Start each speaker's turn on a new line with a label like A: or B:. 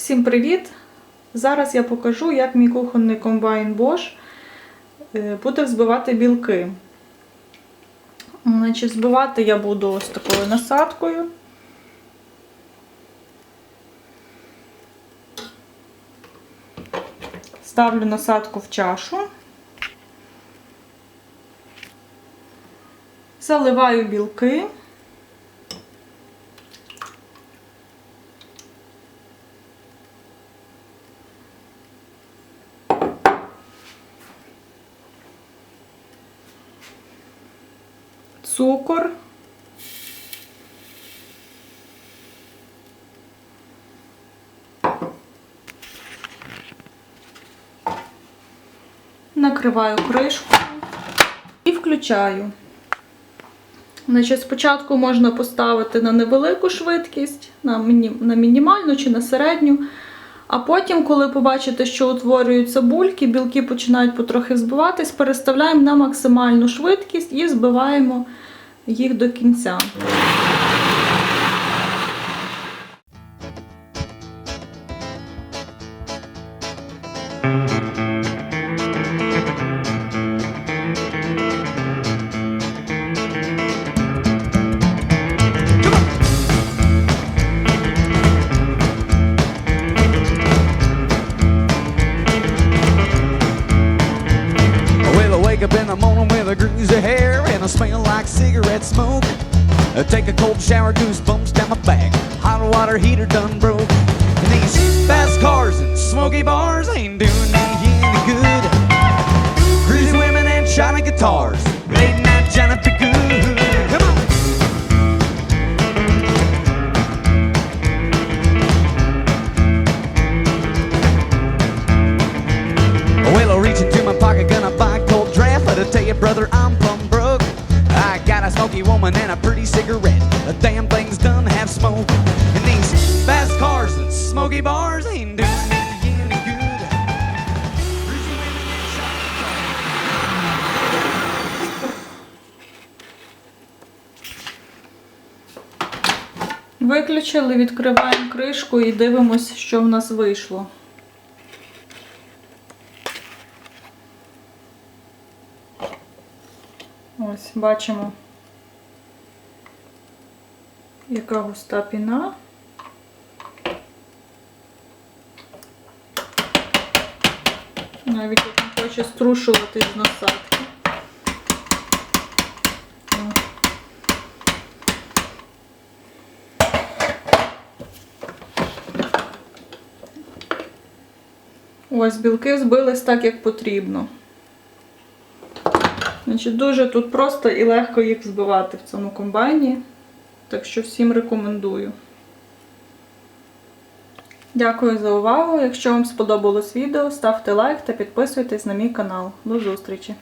A: Всім привіт! Зараз я покажу, як мій кухонний комбайн Bosch е, буде взбивати білки. Значить, збивати я буду ось такою насадкою. Ставлю насадку в чашу. Заливаю білки. Цукор. Накриваю кришкою і включаю. Значить, Спочатку можна поставити на невелику швидкість, на, на мінімальну чи на середню. А потім, коли побачите, що утворюються бульки, білки починають потрохи збиватись, переставляємо на максимальну швидкість і збиваємо їх до кінця.
B: Well, I wake up in the morning with a greasy hair and I smell like cigarette smoke. I take a cold shower, goosebumps down my back. Hot water heater done broke. And these fast cars and smoky bars ain't doing me any good. Greasy women and shiny guitars. Late night Johnny bars ain't doing me any good. Women and
A: Виключили, відкриваємо кришку і дивимося, що в нас вийшло. Ось, бачимо, яка густа піна. Навіть як не хоче струшувати з насадки. Ось білки збились так, як потрібно. Значить, Дуже тут просто і легко їх збивати в цьому комбайні. Так що всім рекомендую. Дякую за увагу. Якщо вам сподобалось відео, ставте лайк та підписуйтесь на мій канал. До зустрічі!